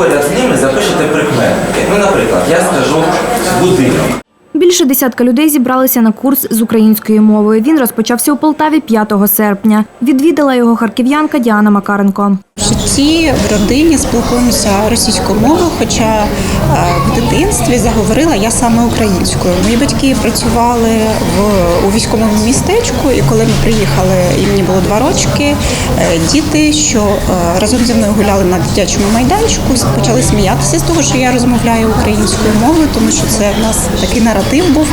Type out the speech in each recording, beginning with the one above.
поряд з ними запишете прикметники. Ну, наприклад, я скажу будинок. Більше десятка людей зібралися на курс з української мови. Він розпочався у Полтаві 5 серпня. Відвідала його харків'янка Діана Макаренко. В в родині спілкуємося російською мовою, хоча е, в дитинстві заговорила я саме українською. Мої батьки працювали в у військовому містечку, і коли ми приїхали, і мені було два рочки. е, Діти, що е, разом зі мною гуляли на дитячому майданчику, почали сміятися з того, що я розмовляю українською мовою, тому що це в нас такий наратив був,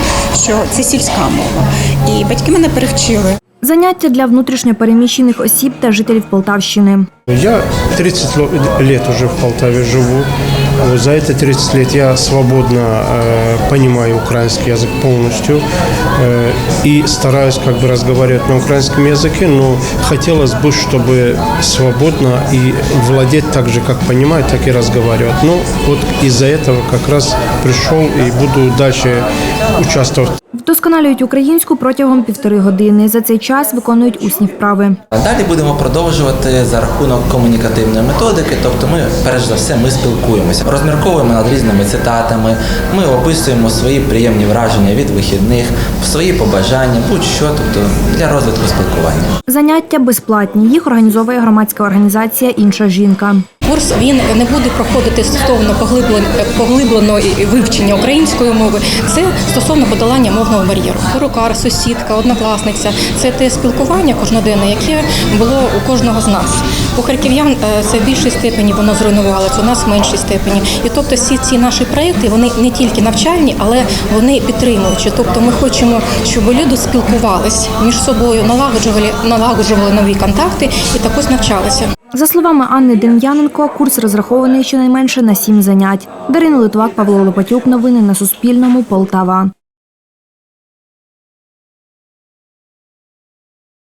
що це сільська мова. І батьки мене перевчили. Заняття для внутрішньопереміщених осіб та жителів Полтавщини. Я 30 ло- лет уже в Полтаве живу. Вот За эти 30 лет я свободно э, понимаю украинский язык полностью э, и стараюсь как бы разговаривать на украинском языке, но хотелось бы, чтобы свободно и владеть так же, как понимаю, так и разговаривать. Ну вот из-за этого как раз пришел и буду дальше участвовать Вдосконалюють українську протягом півтори години. За цей час виконують усні вправи. А Далі будемо продовжувати за рахунок комунікативної методики, тобто ми, перш за все, ми спілкуємося, розмірковуємо над різними цитатами, ми описуємо свої приємні враження від вихідних, свої побажання, будь-що, тобто для розвитку спілкування. Заняття безплатні. Їх організовує громадська організація Інша жінка. Курс він не буде проходити стосовно поглиблен- поглибленого вивчення української мови. Це стосовно подолання мовного бар'єру. Рукар, сусідка, однокласниця це те спілкування кожноденне, яке було у кожного з нас. У харків'ян е, це в більшій степені воно зруйнувалося, у нас в меншій степені. І тобто всі ці наші проекти вони не тільки навчальні, але вони підтримуючі. Тобто ми хочемо, щоб люди спілкувались між собою, налагоджували, налагоджували нові контакти і також навчалися. За словами Анни Дем'яненко, курс розрахований щонайменше на сім занять. Дарина Литвак, Павло Лопатюк. Новини на Суспільному. Полтава.